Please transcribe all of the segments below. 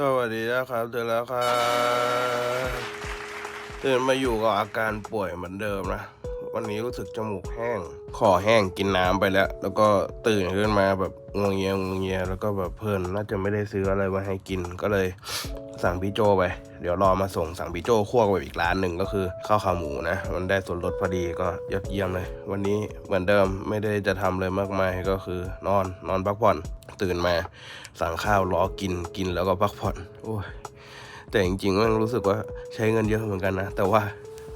สวัสดีนะครับตื่นแล้วครับตื่นมาอยู่กับอาการป่วยเหมือนเดิมนะ วันนี้รู้สึกจมูกแห้ง คอแห้งกินน้ำไปแล้ว แล้วก็ตื่นขึ้นมาแบบงวงเงียงวงเงียแล้วก็แบบเพลินน่าจะไม่ได้ซื้ออะไรมาให้กินก็เลย สั่งพี่โจไป เดี๋ยวรอมาส่งสั่งพี่โจคั่วไปอีกร้านหนึ่งก็คือข้าวขาหมูนะ มันได้ส่วนลดพอดีก็ยอดเยี่ยมเลย วันนี้เหมือนเดิมไม่ได้จะทำเลยมากมายก็คือนอนนอนพักผ่อนตื่นมาสั่งข้าวรอกินกินแล้วก็พักผ่อน โอ้ยแต่จริงๆมันรู้สึกว่าใช้เงินเยอะเหมือนกันนะ แต่ว่า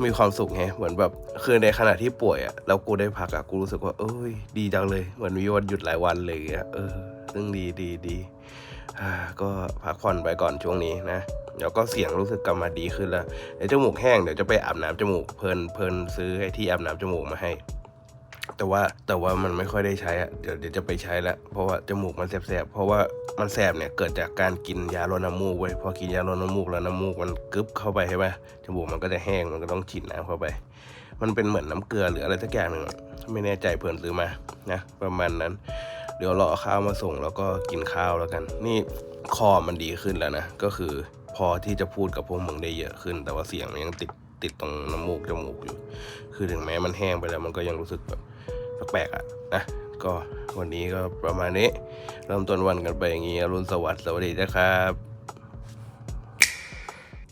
มีความสุขไงเหมือนแบบคือในขณะที่ป่วยอะแล้วกูได้พักอะกูรู้สึกว่า เอ้ย ดีจังเลย เหมือนมีวันหยุดหลายวันเลยอะเออซึ่งดีดีดี ก็พักผ่อนไปก่อนช่วงนี้นะเดี๋ยวก็เสียงรู้สึกกลับมาดีขึ้นแล้วเดี๋ยวจมูกแห้งเดี๋ยวจะไปอาบน้ำจมูกเพลินเพลินซื้อไอ้ที่อาบน้ำจมูกมาให้ แต่ว่าแต่ว่ามันไม่ค่อยได้ใช้อะเดี๋ยวเดี๋ยวจะไปใช้แล้วเพราะว่าจมูกมันแสบๆเพราะว่ามันแสบเนี่ยเกิดจากการกินยาลดน้ำมูกเว้ยพอกินยาลดน้ำมูกแล้วน้ำมูกมันกึบเข้าไปใช่ไหมจมูกมันก็จะแห้งมันก็ต้องฉีดน้ำเข้าไป มันเป็นเหมือนน้ำเกลือหรืออะไรสักอย่างหนึ่งไม่แน่ใจเพื่อนซื้อมานะประมาณนั้น เดี๋ยวรอข้าวมาส่งแล้วก็กินข้าวแล้วกัน นี่คอมันดีขึ้นแล้วนะ ก็คือพอที่จะพูดกับพวกมึงได้เยอะขึ้น แต่ว่าเสียงมันยังติดติดตรงน้ำมูกจมูกอยู่ คือถึงแม้มันแห้งไปแล้วมันก็ยังรู้สึกแบบแปลกๆอะนะก็วันนี้ก็ประมาณนี้ เริ่มต้นวันกันไปอย่างนี้อรุณสวัสดิ์สวัสดีนะครับ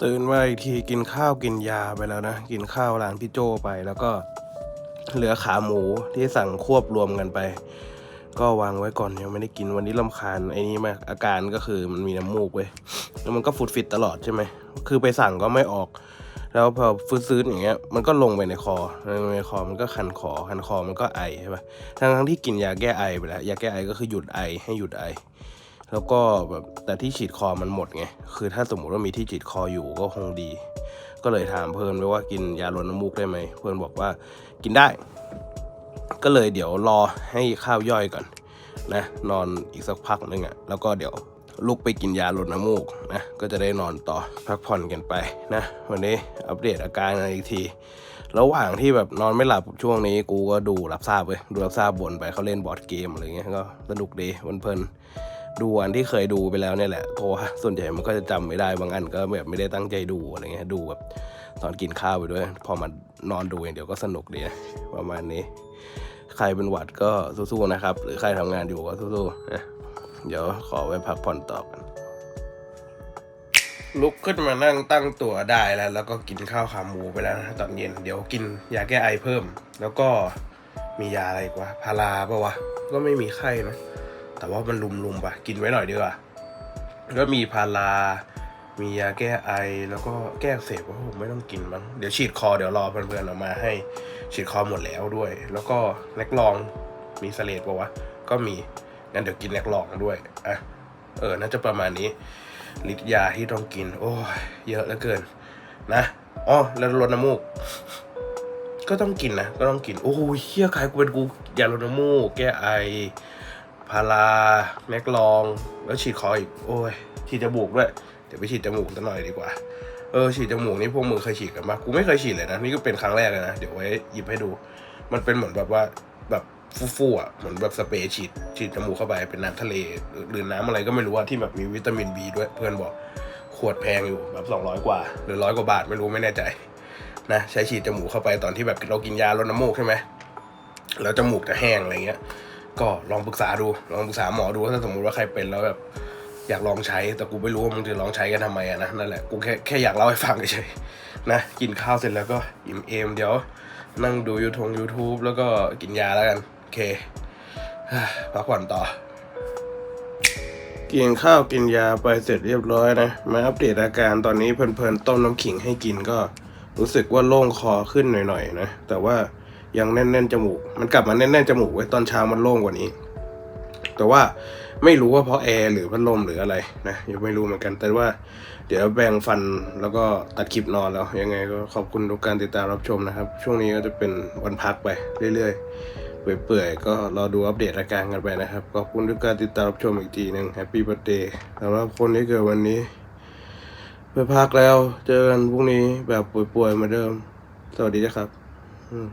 ตื่นมาอีกทีกินข้าวกินยาไปแล้วนะ กินข้าวร้านพี่โจไปแล้วก็เหลือขาหมูที่สั่งควบรวมกันไป ก็วางไว้ก่อนยังไม่ได้กินวันนี้ลำคาญไอ้นี้มากอาการก็คือมันมีน้ำมูกเว้ยแล้วมันก็ฟุดฟิตตลอดใช่ไหมคือไปสั่งก็ไม่ออก แล้วพอฟื้นซื้ออย่างเงี้ยมันก็ลงไปในคอในคอมันก็คันคอคันคอมันก็ไอใช่ปะทั้งทั้งที่กินยาแก้ไอไปแล้วยาแก้ไอก็คือหยุดไอให้หยุดไอ แล้วก็แบบแต่ที่ฉีดคอมันหมดไงคือถ้าสมมติว่ามีที่ฉีดคออยู่ก็คงดี ก็เลยถามเพิ่นไปว่ากินยาลดน้ำมูกได้ไหมเพิ่นบอกว่ากินได้ ก็เลยเดี๋ยวรอให้ข้าวย่อยก่อนนะนอนอีกสักพักหนึ่งอะ่ะแล้วก็เดี๋ยวลุกไปกินยาลดน้ำมูกนะก็จะได้นอนต่อพักผ่อนกันไปนะ วันนี้อัปเดตอาการกันอีกที ระหว่างที่แบบนอนไม่หลับช่วงนี้กูก็ดูรับทราบเลยดูรับทราบบนไปเขาเล่นบอร์ดเกมอะไรเงี้ยก็สนุกดีเพลินๆ ดูอันที่เคยดูไปแล้วเนี่ยแหละโทรส่วนใหญ่มันก็จะจำไม่ได้บางอันก็แบบไม่ได้ตั้งใจดูอะไรเงี้ยดูแบบตอนกินข้าวไปด้วย พอมันนอนดูอย่างเดียวก็สนุกดีนะประมาณนี้ ใครเป็นหวัดก็สู้ๆนะครับ หรือใครทำงานอยู่ก็สู้ๆนะเดี๋ยวขอไว้พักผ่อนต่อกันลุกขึ้นมานั่งตั้งตัวได้แล้ว แล้วก็กินข้าวขาหมูไปแล้วนะตอนเย็นเดี๋ยวกินยาแก้ไอเพิ่ม แล้วก็มียาอะไรกว่าพาราปะวะก็ไม่มีไข้นะ แต่ว่ามันลุมๆปะกินไว้หน่อยดีกว่าก็มีพารามียาแก้ไอแล้วก็แก้อักเสบว่าผมไม่ต้องกินมั้งเดี๋ยวฉีดคอเดี๋ยวรอเพื่อนๆออกมาให้ฉีดคอหมดแล้วด้วย แล้วก็แลกลองมีสเลดปะวะก็มีงั้นเดี๋ยวกินแลกลองด้วยอะเออน่าจะประมาณนี้ฤทธิ์ยาที่ต้องกิน โอ้ยเยอะเหลือเกิน นะอ๋อแล้วลดน้ำมูก ก็ต้องกินนะก็ต้องกินโอ้ยเฮียใครกูเป็นกูยาลดน้ำมูก แก้ไอ พาราแมกลอง แล้วฉีดคออีก โอ้ย ฉีดจมูกด้วย เดี๋ยวไปฉีดจมูกสักหน่อยดีกว่า เออ ฉีดจมูกนี่พวกมึงเคยฉีดกันปะกูไม่เคยฉีดเลยนะ นี่ก็เป็นครั้งแรกเลยนะ เดี๋ยวไว้หยิบให้ดู มันเป็นเหมือนแบบว่าแบบฟูๆอะ เหมือนแบบสเปรย์ฉีด ฉีดจมูกเข้าไป เป็นน้ำทะเล หรือน้ำอะไรก็ไม่รู้ว่าที่แบบมีวิตามินบีด้วย เพื่อนบอก ขวดแพงอยู่แบบสองร้อยกว่า หรือร้อยกว่าบาทไม่รู้ไม่แน่ใจ นะ ใช้ฉีดจมูกเข้าไปตอนที่แบบเรากินยาลดน้ำมูกใช่ไหมแล้วจมูกจะแห้งอะไรเงี้ย ก็ลองปรึกษาดู ลองปรึกษาหมอดูถ้าสมมติว่าใครเป็นแล้วแบบอยากลองใช้ แต่กูไม่รู้ว่ามึงจะลองใช้กันทำไมอะนะ นั่นแหละ กูแค่แค่อยากเล่าให้ฟังเฉยๆนะ กินข้าวเสร็จแล้วก็อิ่มเอมเดี๋ยว นั่งดูยูทง YouTube แล้วก็กินยาแล้วกัน โอเคพักผ่อนต่อ กินข้าวกินยาไปเสร็จเรียบร้อยนะ มาอัปเดตอาการตอนนี้เพลินๆต้มน้ำขิงให้กินก็ รู้สึกว่าโล่งคอขึ้นหน่อยๆนะ แต่ว่า ยังแน่นๆจมูก มันกลับมาแน่นๆจมูกไว้ตอนเช้ามันโล่งกว่านี้ แต่ว่าไม่รู้ว่าเพราะแอร์หรือพัดลมหรืออะไรนะยังไม่รู้เหมือนกัน แต่ว่าเดี๋ยวแบ่งฟันแล้วก็ตัดคลิปนอนแล้วยังไงก็ขอบคุณทุกการติดตามรับชมนะครับ ช่วงนี้ก็จะเป็นวันพักไปเรื่อยๆเปื่อยๆก็รอดูอัปเดตอาการกันไปนะครับขอบคุณทุกการติดตามรับชมอีกทีหนึ่งแฮปปี้เบ t ร์ a เดย์สำหรับคนที่เกิดวันนี้ไปพักแล้ว เจอกันพรุ่งนี้แบบป่วยๆเหมือนเดิม สวัสดีนะครับ อืม